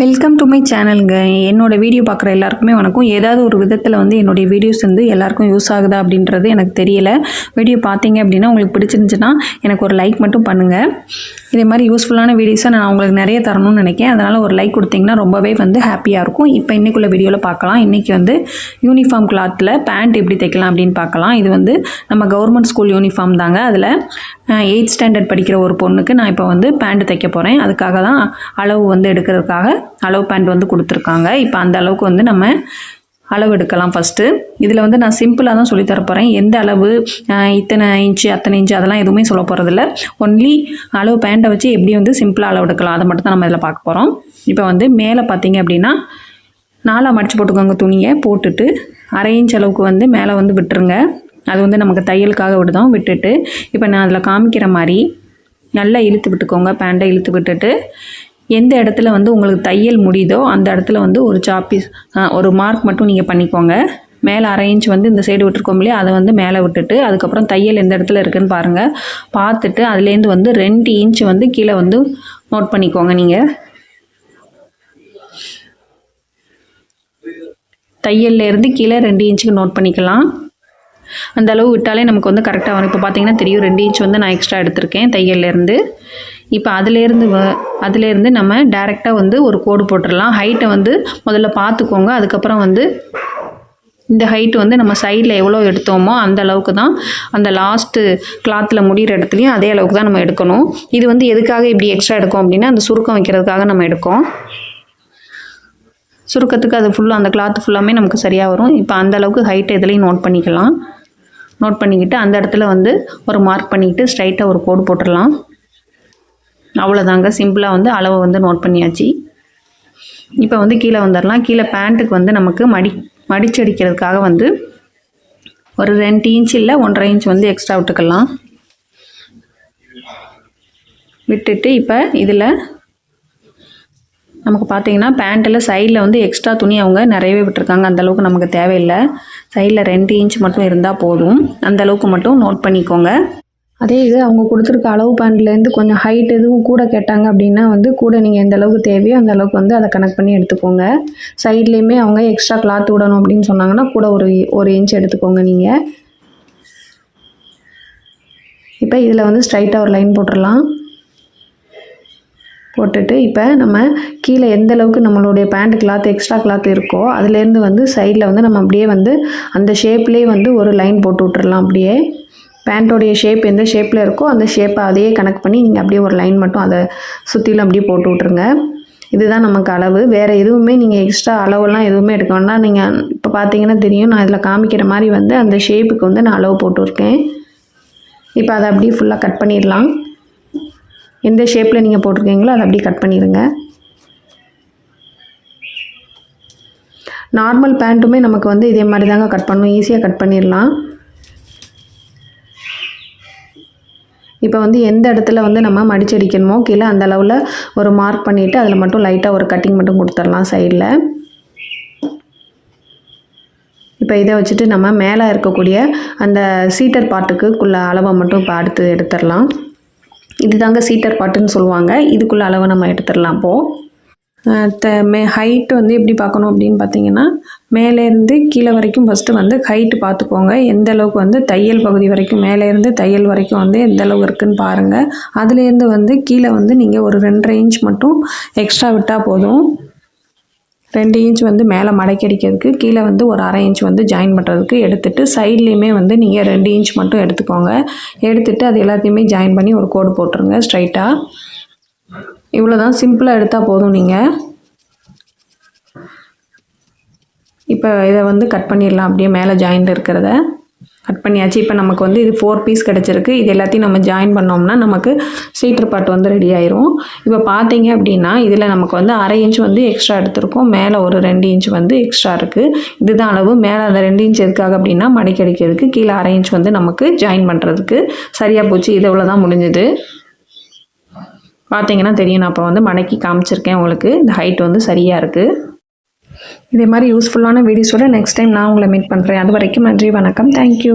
Welcome to my சேனலுங்க என்னோட video பார்க்குற எல்லாருக்குமே வணக்கம். ஏதாவது ஒரு விதத்தில் வந்து என்னுடைய வீடியோஸ் வந்து எல்லாருக்கும் யூஸ் ஆகுதா அப்படின்றது எனக்கு தெரியல. வீடியோ பார்த்தீங்க அப்படின்னா உங்களுக்கு பிடிச்சிருந்துச்சுன்னா எனக்கு ஒரு லைக் மட்டும் பண்ணுங்கள் இதே மாதிரி யூஸ்ஃபுல்லான வீடியோஸை நான் உங்களுக்கு நிறைய தரணும்னு நினைக்கிறேன். அதனால் ஒரு லைக் கொடுத்தீங்கன்னா ரொம்பவே வந்து ஹாப்பியாக இருக்கும். இப்போ இன்றைக்குள்ள வீடியோவில் பார்க்கலாம். இன்றைக்கி வந்து யூனிஃபார்ம் கிளாத்தில் பேண்ட் எப்படி தைக்கலாம் அப்படின்னு பார்க்கலாம். இது வந்து நம்ம கவர்மெண்ட் ஸ்கூல் யூனிஃபார்ம் தாங்க. அதில் எயிட் ஸ்டாண்டர்ட் படிக்கிற ஒரு பொண்ணுக்கு நான் இப்போ வந்து பேண்ட் தைக்க போகிறேன் அதுக்காக தான் அளவு வந்து எடுக்கிறதுக்காக அளவு பேண்ட் வந்து கொடுத்துருக்காங்க. இப்போ அந்த அளவுக்கு வந்து நம்ம அளவு எடுக்கலாம் ஃபஸ்ட்டு இதில் வந்து நான் சிம்பிளாக தான் சொல்லி தரப்போகிறேன் எந்த அளவு இத்தனை இன்ச்சு அத்தனை இன்ச்சு அதெல்லாம் எதுவுமே சொல்ல போகிறதில்ல ஒன்லி அளவு பேண்ட்டை வச்சு எப்படி வந்து சிம்பிளாக அளவு எடுக்கலாம். அதை மட்டும் தான் நம்ம இதில் பார்க்க போகிறோம் இப்போ வந்து மேலே பார்த்தீங்க அப்படின்னா நாலாக மடித்து போட்டுக்கோங்க துணியை. போட்டுட்டு அரை இன்ச் அளவுக்கு வந்து மேலே வந்து விட்டுருங்க. அது வந்து நமக்கு தையலுக்காக விடுதோம். விட்டுட்டு இப்போ நான் அதில் காமிக்கிற மாதிரி நல்லா இழுத்து விட்டுக்கோங்க. பேண்டை இழுத்து விட்டுட்டு எந்த இடத்துல வந்து உங்களுக்கு தையல் முடியுதோ அந்த இடத்துல வந்து ஒரு சாப்பீஸ் ஒரு மார்க் மட்டும் நீங்கள் பண்ணிக்கோங்க. மேலே அரை இன்ச் வந்து இந்த சைடு விட்டுருக்கோம் இல்லையா அதை வந்து மேலே விட்டுட்டு அதுக்கப்புறம் தையல் எந்த இடத்துல இருக்குன்னு பாருங்கள் பார்த்துட்டு அதுலேருந்து வந்து ரெண்டு இன்ச் வந்து கீழே வந்து நோட் பண்ணிக்கோங்க நீங்கள் தையல்லேருந்து கீழே ரெண்டு இன்ச்சுக்கு நோட் பண்ணிக்கலாம். அந்த அளவு விட்டாலே நமக்கு வந்து கரெக்டாக வரும். இப்போ பார்த்தீங்கன்னா தெரியும் ரெண்டு இன்ச் வந்து நான் எக்ஸ்ட்ரா எடுத்திருக்கேன் தையல்லேருந்து இப்போ அதுலேருந்து வ அதுலேருந்து நம்ம டேரெக்டாக வந்து ஒரு கோடு போட்டுடலாம். ஹைட்டை வந்து முதல்ல பார்த்துக்கோங்க அதுக்கப்புறம் வந்து இந்த ஹைட் வந்து நம்ம சைடில் எவ்வளோ எடுத்தோமோ அந்த அளவுக்கு தான் அந்த லாஸ்ட்டு கிளாத்தில் முடிகிற இடத்துலையும் அதே அளவுக்கு தான் நம்ம எடுக்கணும். இது வந்து எதுக்காக இப்படி எக்ஸ்ட்ரா எடுக்கும் அப்படின்னா அந்த சுருக்கம் வைக்கிறதுக்காக நம்ம எடுக்கோம். சுருக்கத்துக்கு அது ஃபுல்லாக அந்த கிளாத் ஃபுல்லாமே நமக்கு சரியாக வரும். இப்போ அந்த அளவுக்கு ஹைட் இதுலேயும் நோட் பண்ணிக்கலாம். நோட் பண்ணிக்கிட்டு அந்த இடத்துல வந்து ஒரு மார்க் பண்ணிக்கிட்டு ஸ்ட்ரைட்டாக ஒரு கோடு போட்டுடலாம். அவ்வளோதாங்க சிம்பிளாக வந்து அளவை வந்து நோட் பண்ணியாச்சு. இப்போ வந்து கீழே வந்துடலாம். கீழே பேண்ட்டுக்கு வந்து நமக்கு மடி மடிச்சடிக்கிறதுக்காக வந்து ஒரு ரெண்டு இன்ச் இல்லை ஒன்றரை இன்ச் வந்து எக்ஸ்ட்ரா விட்டுக்கலாம். விட்டுட்டு இப்போ இதில் நமக்கு பார்த்தீங்கன்னா பேண்ட்டில் சைடில் வந்து எக்ஸ்ட்ரா துணி அவங்க நிறையவே விட்டுருக்காங்க. அந்த அளவுக்கு நமக்கு தேவையில்லை. சைடில் ரெண்டு இன்ச் மட்டும் இருந்தால் போதும். அந்த அளவுக்கு மட்டும் நோட் பண்ணிக்கோங்க. அதே இது அவங்க கொடுத்துருக்க அளவு பேண்ட்லேருந்து கொஞ்சம் ஹைட் எதுவும் கூட கேட்டாங்க அப்படின்னா வந்து கூட நீங்கள் எந்த அளவுக்கு தேவையோ அந்த அளவுக்கு வந்து அதை கனெக்ட் பண்ணி எடுத்துக்கோங்க. சைட்லேயுமே அவங்க எக்ஸ்ட்ரா கிளாத் விடணும் அப்படின்னு சொன்னாங்கன்னா கூட ஒரு ஒரு இன்ச் எடுத்துக்கோங்க நீங்கள் இப்போ இதில் வந்து ஸ்ட்ரைட்டாக ஒரு லைன் போட்டுடலாம் போட்டுட்டு இப்போ நம்ம கீழே எந்த அளவுக்கு நம்மளுடைய பேண்ட் கிளாத் எக்ஸ்ட்ரா கிளாத் இருக்கோ அதுலேருந்து வந்து சைடில் வந்து நம்ம அப்படியே வந்து அந்த ஷேப்லேயே வந்து ஒரு லைன் போட்டு விட்டுறலாம். அப்படியே பேண்ட்டோடைய ஷேப் எந்த ஷேப்பில் இருக்கோ அந்த ஷேப்பை அதையே கனெக்ட் பண்ணி நீங்கள் அப்படியே ஒரு லைன் மட்டும் அதை சுற்றிலும் அப்படியே போட்டு விட்ருங்க இதுதான் நமக்கு அளவு. வேறு எதுவுமே நீங்கள் எக்ஸ்ட்ரா அளவுலாம் எதுவுமே எடுக்க வேண்டாம். நீங்கள் இப்போ பார்த்தீங்கன்னா தெரியும் நான் இதில் காமிக்கிற மாதிரி வந்து அந்த ஷேப்புக்கு வந்து நான் அளவு போட்டுருக்கேன் இப்போ அதை அப்படியே ஃபுல்லாக கட் பண்ணிடலாம். எந்த ஷேப்பில் நீங்கள் போட்டிருக்கீங்களோ அதை அப்படியே கட் பண்ணிடுங்க. நார்மல் பேண்ட்டுமே நமக்கு வந்து இதே மாதிரி தாங்க கட் பண்ணணும். ஈஸியாக கட் பண்ணிடலாம். இப்போ வந்து எந்த இடத்துல வந்து நம்ம மடிச்சடிக்கணுமோ கீழே அந்த அளவில் ஒரு மார்க் பண்ணிவிட்டு அதில் மட்டும் லைட்டாக ஒரு கட்டிங் மட்டும் கொடுத்துடலாம் சைடில் இப்போ இதை வச்சுட்டு நம்ம மேலே இருக்கக்கூடிய அந்த சீட்டர் பாட்டுக்குள்ள அளவை மட்டும் இப்போ அடுத்து எடுத்துடலாம். இதுதாங்க சீட்டர் பாட்டுன்னு சொல்லுவாங்க. இதுக்குள்ளே அளவை நம்ம எடுத்துடலாம் அப்போது மே ஹைட்டு வந்து எப்படி பார்க்கணும் அப்படின்னு பார்த்தீங்கன்னா மேலேருந்து கீழே வரைக்கும் ஃபஸ்ட்டு வந்து ஹைட்டு பார்த்துக்கோங்க. எந்த அளவுக்கு வந்து தையல் பகுதி வரைக்கும் மேலேருந்து தையல் வரைக்கும் வந்து எந்த அளவு இருக்குன்னு பாருங்கள் அதுலேருந்து வந்து கீழே வந்து நீங்கள் ஒரு ரெண்டரை இன்ச் மட்டும் எக்ஸ்ட்ரா விட்டால் போதும். ரெண்டு இன்ச் வந்து மேலே மடக்கடிக்கிறதுக்கு கீழே வந்து ஒரு அரை இன்ச் வந்து ஜாயின் பண்ணுறதுக்கு எடுத்துட்டு சைட்லேயுமே வந்து நீங்கள் ரெண்டு இன்ச் மட்டும் எடுத்துக்கோங்க. எடுத்துட்டு அது எல்லாத்தையுமே ஜாயின் பண்ணி ஒரு கோடு போட்டுருங்க ஸ்ட்ரைட்டாக இவ்வளோ தான் சிம்பிளாக எடுத்தால் போதும் நீங்கள் இப்போ இதை வந்து கட் பண்ணிடலாம் அப்படியே மேலே ஜாயிண்ட் இருக்கிறத. கட் பண்ணியாச்சு. இப்போ நமக்கு வந்து இது ஃபோர் பீஸ் கிடச்சிருக்கு. இது எல்லாத்தையும் நம்ம ஜாயின் பண்ணோம்னா நமக்கு சீட்டர் பாட் வந்து ரெடி ஆயிரும். இப்போ பார்த்தீங்க அப்படின்னா இதில் நமக்கு வந்து அரை இன்ச் வந்து எக்ஸ்ட்ரா எடுத்திருக்கோம். மேலே ஒரு ரெண்டு இன்ச் வந்து எக்ஸ்ட்ரா இருக்குது இதுதான் அளவு. மேலே அந்த ரெண்டு இன்ச் எதுக்காக அப்படின்னா மடிக்கடிக்கிறதுக்கு கீழே அரை இன்ச் வந்து நமக்கு ஜாயின் பண்ணுறதுக்கு சரியாக போச்சு. இது தான் முடிஞ்சுது. பார்த்தீங்கன்னா தெரியும். நான் இப்போ வந்து மடக்கி காமிச்சிருக்கேன் உங்களுக்கு. இந்த ஹைட் வந்து சரியாக இருக்குது இதே மாதிரி யூஸ்ஃபுல்லான வீடியோஸோட நெக்ஸ்ட் டைம் நான் உங்களை மீட் பண்ணுறேன் அது வரைக்கும் நன்றி வணக்கம். தேங்க்யூ